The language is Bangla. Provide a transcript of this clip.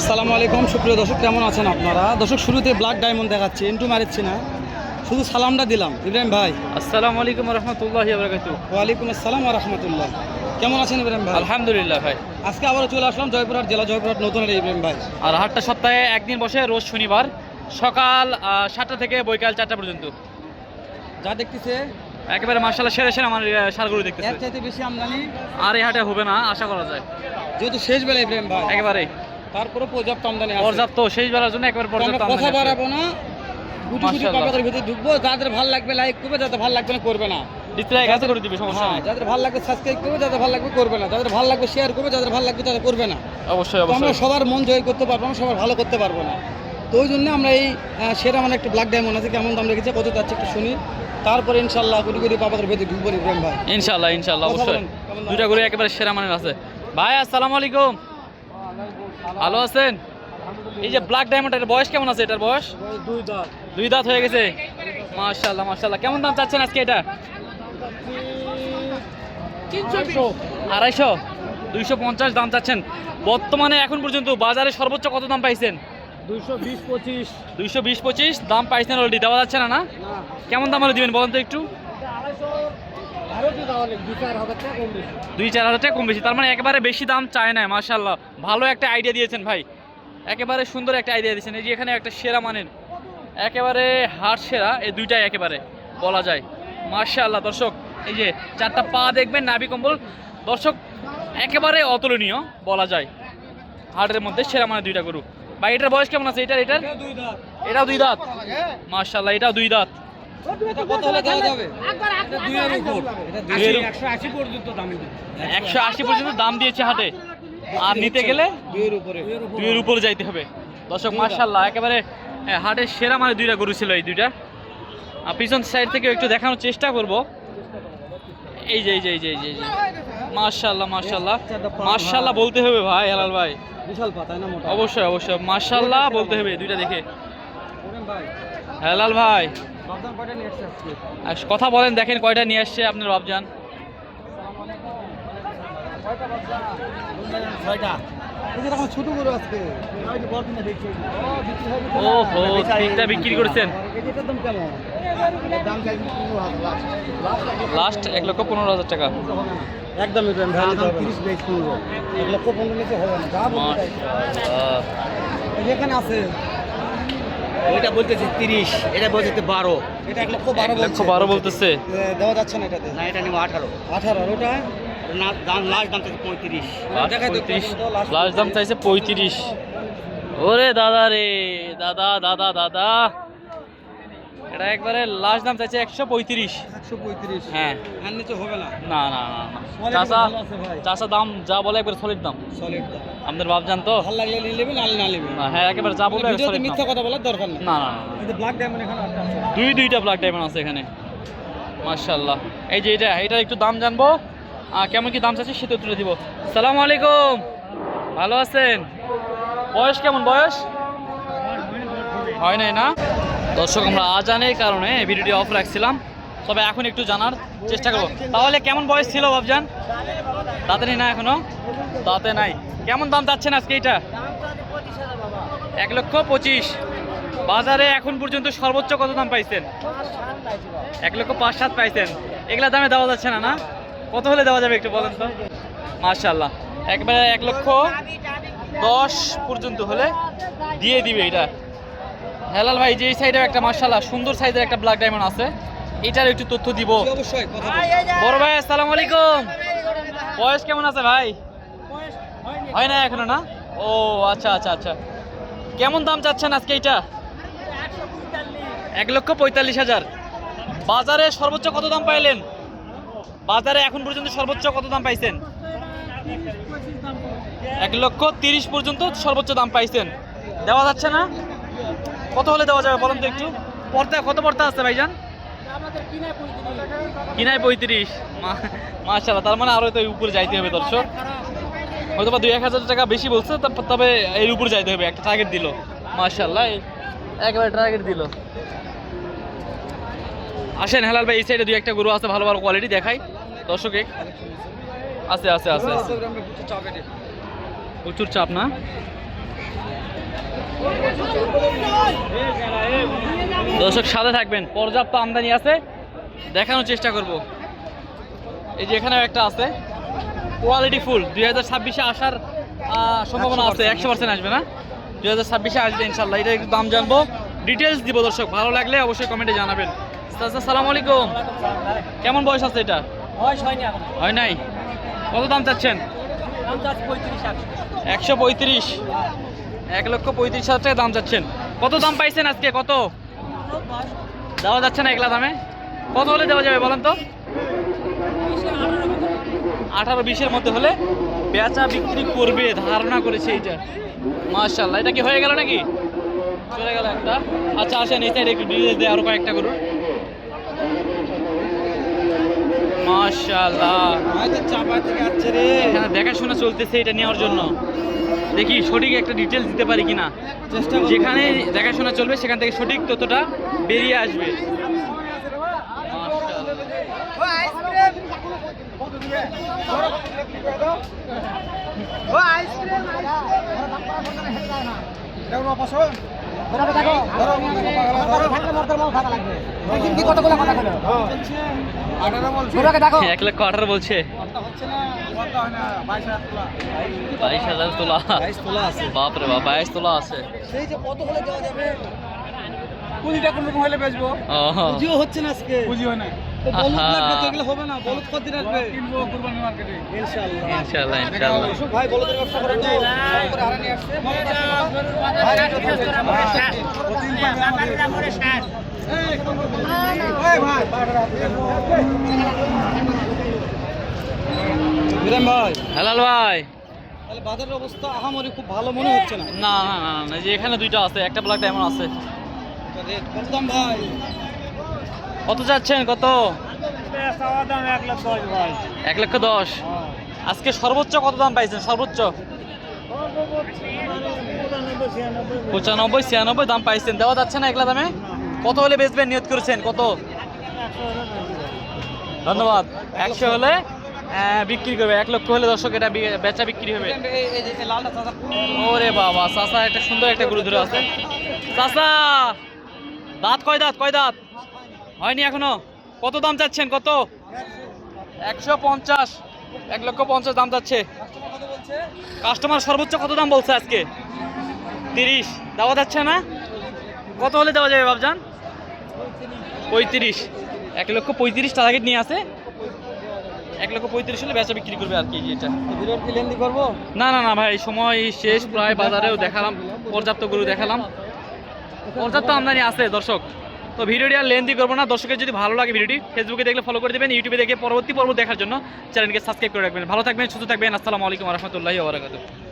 আসসালামু আলাইকুম সুপ্রিয় দর্শক কেমন আছেন আপনারা? দর্শক শুরুতে ব্ল্যাক ডায়মন্ড দেখাচ্ছি ইন্টু মারিচ্ছি না। শুধু সালামটা দিলাম। ইব্রাহিম ভাই। আসসালামু আলাইকুম রহমতুল্লাহ ওয়ালাইকুম আসসালাম রহমতুল্লাহ। কেমন আছেন ইব্রাহিম ভাই? আলহামদুলিল্লাহ ভাই। আজকে আবারও চলে আসলাম জয়পুরহাট জেলা জয়পুরহাট নতুন ইব্রাহিম ভাই। আর হাটটা সপ্তাহে একদিন বসে রোজ শনিবার সকাল সাতটা থেকে বৈকাল চারটা পর্যন্ত। যা দেখতেছে একেবারে মার্শাল্লাহ সেরে সেরে আমার সারগুলো দেখতেছে। এর চাইতে বেশি আমদানি আর এই হাটে হবে না আশা করা যায়। যেহেতু শেষ বেলা ইব্রাহিম ভাই। একেবারে তারপরে পর্যাপ্ত আমদানি পর্যাপ্ত শেষ বেলার জন্য একবার পর্যাপ্ত কথা বাড়াবো না। গুটি গুটি। ভিতরে ঢুকবো। যাদের ভালো লাগবে লাইক করবে যাদের ভালো লাগবে না করবে না। ডিসপ্লে কাছে করে দিবে সমস্যা হ্যাঁ যাদের ভালো লাগবে সাবস্ক্রাইব করবে যাদের ভালো লাগবে করবে না। যাদের ভালো লাগবে শেয়ার করবে যাদের ভালো লাগবে করবে না। অবশ্যই আমরা সবার মন জয় করতে পারব না সবার ভালো করতে পারব না। তো ওই জন্য আমরা এই সেরা মানে একটা ব্ল্যাক ডায়মন্ড আছে কেমন দাম রেখেছে কত যাচ্ছে একটু শুনি। তারপরে ইনশাল্লাহ গুটি গুটি পাপাদের ভেতরে ঢুকবো ইব্রাহিম ভাই। ইনশাল্লাহ ইনশাল্লাহ অবশ্যই। দুইটা করে একেবারে সেরা মানের আছে। ভাই আসসালামু আলাইকুম। ভালো আছেন? এই যে ব্ল্যাক ডায়মন্ড এর বয়স কেমন আছে এটার বয়স? দুই দাঁত। দুই দাঁত হয়ে গেছে? মাশাআল্লাহ মাশাআল্লাহ। কেমন দাম চাচ্ছেন আজকে এটা? আড়াইশো। দুইশো পঞ্চাশ দাম চাচ্ছেন। বর্তমানে এখন পর্যন্ত বাজারে সর্বোচ্চ কত দাম পাইছেন? দুইশো বিশ পঁচিশ। দুইশো বিশ পঁচিশ দাম পাইছেন অলরেডি দেওয়া যাচ্ছে না? না। কেমন দাম হলে দিবেন বলেন তো একটু? দুই চার হাজার টাকা কম বেশি। তার মানে একেবারে বেশি দাম চায় না মাশাল্লাহ ভালো একটা আইডিয়া দিয়েছেন ভাই। একেবারে সুন্দর একটা আইডিয়া দিয়েছেন। এই যে এখানে একটা সেরা মানের একেবারে হাট সেরা এই দুইটাই একেবারে বলা যায়। মাশাল্লাহ দর্শক এই যে চারটা পা দেখবেন নাভি কম্বল। দর্শক একেবারে অতুলনীয় বলা যায়। হাটের মধ্যে সেরা মানে দুইটা গরু। ভাই এটার বয়স কেমন আছে? এটার এটার? এটাও দুই দাঁত। মাশাল্লাহ এটাও দুই দাঁত। একশো আশি পর্যন্ত দাম দিয়েছে হাটে। আর নিতে গেলে দুইয়ের উপরে। যাইতে হবে। দর্শক মার্শাল্লাহ একেবারে হাটের সেরা মানে দুইটা গরু ছিল এই দুইটা। আর পিছন সাইড থেকে একটু দেখানোর চেষ্টা করব। এই যে এই যে এই যে এই যে মার্শাল্লাহ মার্শাল্লাহ মার্শাল্লাহ বলতে হবে ভাই হেলাল ভাই। বিশাল পাতায় না অবশ্যই অবশ্যই। মার্শাল্লাহ বলতে হবে দুইটা দেখে। হেলাল ভাই। কথা বলেন দেখেন কয়টা নিয়ে আসছে আপনার দেখছি বিক্রি তিনটা করেছেন। লাস্ট এক লক্ষ পনেরো হাজার টাকা। একদম এক লক্ষ পনেরো হবে না। এখানে আছে। ওইটা বলতেছে তিরিশ এটা বলতেছে বারো। এটা এক লক্ষ বারো লক্ষ বারো বলতেছে। দেওয়া যাচ্ছে না এটাতে। না এটা নেব আঠারো। আঠারো আর ওটা? দাম লাস্ট দাম চাইছে পঁয়ত্রিশ। লাস্ট দাম। চাইছে পঁয়ত্রিশ। ওরে দাদা রে দাদা দাদা দাদা। এটা একবারে লাস্ট দাম চাইছে একশো পঁয়ত্রিশ। একশো পঁয়ত্রিশ। হ্যাঁ। আর নিচে হবে না। না না না চাষা। চাষা দাম যা বলে একবার সলিড দাম। সলিড দাম। আপনাদের বাপ জান তো ভালো লাগলে নিয়ে নেবেন আর না নেবেন হ্যাঁ একেবারে যা বলবে মিথ্যা কথা বলার দরকার না না না যে ব্ল্যাক ডায়মন্ড এখানে দুই দুইটা ব্ল্যাক ডায়মন্ড আছে এখানে। মার্শাল্লাহ এই যে এটা এটা একটু দাম জানব। কেমন কি দাম চাচ্ছি সেটা তুলে দিব। সালাম আলাইকুম। ভালো আছেন? বয়স কেমন বয়স? হয় নাই না? দর্শক, আমরা আজানের কারণে ভিডিওটি অফ রাখছিলাম। তবে এখন একটু জানার চেষ্টা করব। তাহলে কেমন বয়স ছিল বাবজান? দাঁতে নেই না এখনও? দাঁতে নাই। কেমন দাম চাচ্ছেন আজকে এটা এক লক্ষ পঁচিশ। বাজারে এখন পর্যন্ত সর্বোচ্চ কত দাম পাইছেন? এক লক্ষ পাঁচ সাত পাইছেন। এগুলা দামে দেওয়া যাচ্ছে না না? কত হলে দেওয়া যাবে একটু বলেন তো? মার্শাল্লাহ একবারে এক লক্ষ দশ পর্যন্ত হলে দিয়ে দিবে এটা। হেলাল ভাই যে সাইডে একটা মার্শাল্লাহ সুন্দর সাইজের একটা ব্ল্যাক ডায়মন্ড আছে। এটার একটু তথ্য দিব। বড় ভাই আসসালামু আলাইকুম। বয়স কেমন আছে ভাই? হয় না এখনও না? ও আচ্ছা আচ্ছা আচ্ছা। কেমন দাম চাচ্ছেন আজকে এটা এক লক্ষ পঁয়তাল্লিশ হাজার। বাজারে সর্বোচ্চ কত দাম পাইলেন? বাজারে এখন পর্যন্ত সর্বোচ্চ কত দাম পাইছেন? এক লক্ষ তিরিশ পর্যন্ত সর্বোচ্চ দাম পাইছেন। দেওয়া যাচ্ছে না? কত হলে দেওয়া যাবে বলেন তো একটু? পর্দা, কত পর্দা আছে ভাইজান? কিনায় পঁয়ত্রিশ। মাশাল্লাহ তার মানে আরও তো উপরে যাইতে হবে দর্শক। হয়তো বা দুই এক হাজার টাকা বেশি বলছে তবে এর উপরে যাইতে হবে, একটা টার্গেট দিল। মাশাল্লাহ এই একেবারে টার্গেট দিল। আসেন হেলাল ভাই, এই সাইডে দুই একটা গরু আছে, ভালো ভালো কোয়ালিটি দেখাই। দর্শকে আছে আছে আছে আছে। প্রচুর চাপ না? দর্শক সাথে থাকবেন। পর্যাপ্ত আমদানি আছে। দেখানোর চেষ্টা করব। এই যে এখানেও একটা আছে। কোয়ালিটি ফুল দুই হাজার ছাব্বিশে আসার সম্ভাবনা আছে। একশো পার্সেন্ট আসবে না। দুই হাজার ছাব্বিশে আসবে ইনশাল্লাহ। এটা একটু দাম জানব। ডিটেলস দিব দর্শক। ভালো লাগলে অবশ্যই কমেন্টে জানাবেন। সালাম আলাইকুম। কেমন বয়স আছে এটা? হয় নাই? কত দাম চাচ্ছেন? একশো পঁয়ত্রিশ। এক লক্ষ পঁয়ত্রিশ হাজার টাকা দাম চাচ্ছেন কত দাম পাইছেন আজকে? কত? দেওয়া যাচ্ছে না একলা দামে? কত হলে দেওয়া যাবে বলেন তো? আঠারো বিশের মধ্যে হলে বেচা বিক্রি করবে ধারণা করেছে এইটা। মার্শাল্লাহ এটা কি হয়ে গেল নাকি? চলে গেল একটা। আচ্ছা আসেন এই সাইডে একটু ডিটেলস দেয় আরও কয়েকটা করুন। মার্শাল্লাহ দেখাশোনা চলতেছে এটা নেওয়ার জন্য। দেখি সঠিক একটা ডিটেলস দিতে পারি কিনা। যেখানে দেখাশোনা চলবে সেখান থেকে সঠিক তথ্যটা বেরিয়ে আসবে। এক লক্ষ আঠারো বলছে। বাইশ হাজার তোলা বাইশ তোলা আছে বাপরে বাপ বাইশ তোলা আছে সেই যে কত হলে দেওয়া যাবে পুঁজিটা কোন রকম হলে বেচবো ও পুঁজিও হচ্ছে না আজকে পুঁজি হয় না তো এগুলো হবে না ভাই বলদের ব্যবসা করে তো সব করে হারানি আসছে বিরাম ভাই। হেলাল ভাই। তাহলে বাজারের অবস্থা আহামরি খুব ভালো মনে হচ্ছে না? না না না না যে এখানে দুইটা আছে একটা ব্ল্যাক ডায়মন্ড আছে। রেট কত দাম ভাই? কত যাচ্ছেন কত? এক লক্ষ দশ। আজকে সর্বোচ্চ কত দাম পাইছেন সর্বোচ্চ? পঁচানব্বই ছিয়ানব্বই দাম পাইছেন। দেওয়া যাচ্ছে না একলা দামে? কত হলে বেচবেন? নিয়ত করেছেন কত? ধন্যবাদ। একশো হলে বিক্রি করবে। এক লক্ষ হলে দর্শক এটা বেচা বিক্রি হবে। ওরে বাবা, চাচা, একটা সুন্দর একটা গরু ধরে আছে। চাচা, দাঁত কয় দাঁত? কয় দাঁত? হয়নি এখনও? কত দাম চাচ্ছেন? কত? একশো পঞ্চাশ। এক লক্ষ পঞ্চাশ দাম চাচ্ছে কাস্টমার সর্বোচ্চ কত দাম বলছে আজকে? তিরিশ। দেওয়া যাচ্ছে না? কত হলে দেওয়া যাবে বাবজান পঁয়ত্রিশ। এক লক্ষ পঁয়ত্রিশ টার্গেট নিয়ে আসে এক লক্ষ পঁয়ত্রিশ হলে বেচা বিক্রি করবে আর কি এটা। করব? না না না ভাই সময় শেষ প্রায় বাজারেও দেখালাম পর্যাপ্ত গরু দেখালাম। পর্যাপ্ত আমদানি আছে দর্শক। তো ভিডিওটি আর লেন্দি করব না। দর্শকের যদি ভালো লাগে ভিডিওটি ফেসবুকে দেখলে ফলো করে দেবেন ইউটিউবে দেখে পরবর্তী পর্ব দেখার জন্য চ্যানেলকে সাবস্ক্রাইব করে রাখবেন। ভালো থাকবেন সুস্থ থাকবেন। আসসালামু আলাইকুম রহমতুল্লাহি ওবরাকাতুহ